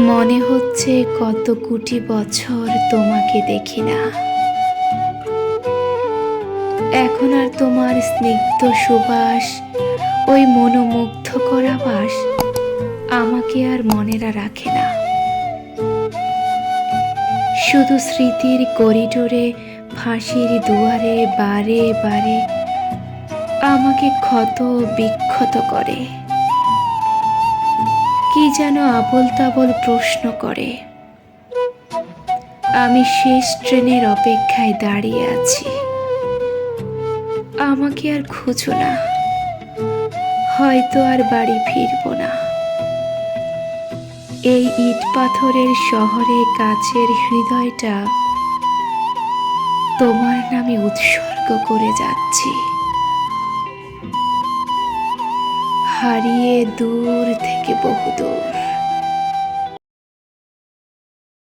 মনে হচ্ছে কত কোটি বছর তোমাকে দেখি না। এখন আর তোমার স্নিগ্ধ সুবাস, ওই মনোমুগ্ধ করা বাস আমাকে আর মনেরা রাখে না। শুধু স্মৃতির করিডোরে, ফাঁসির দুয়ারে, বারে বারে আমাকে ক্ষত বিক্ষত করে। কি যেন আবল তাবল প্রশ্ন করে। আমি শেষ ট্রেনের অপেক্ষায় দাঁড়িয়ে আছি। আমাকে আর খুঁজো না। হয়তো আর বাড়ি ফিরবো না। এই ইট পাথরের শহরে কাছের হৃদয়টা তোমার নামে উৎসর্গ করে যাচ্ছি। হারিয়ে দূর থেকে বহুদূর।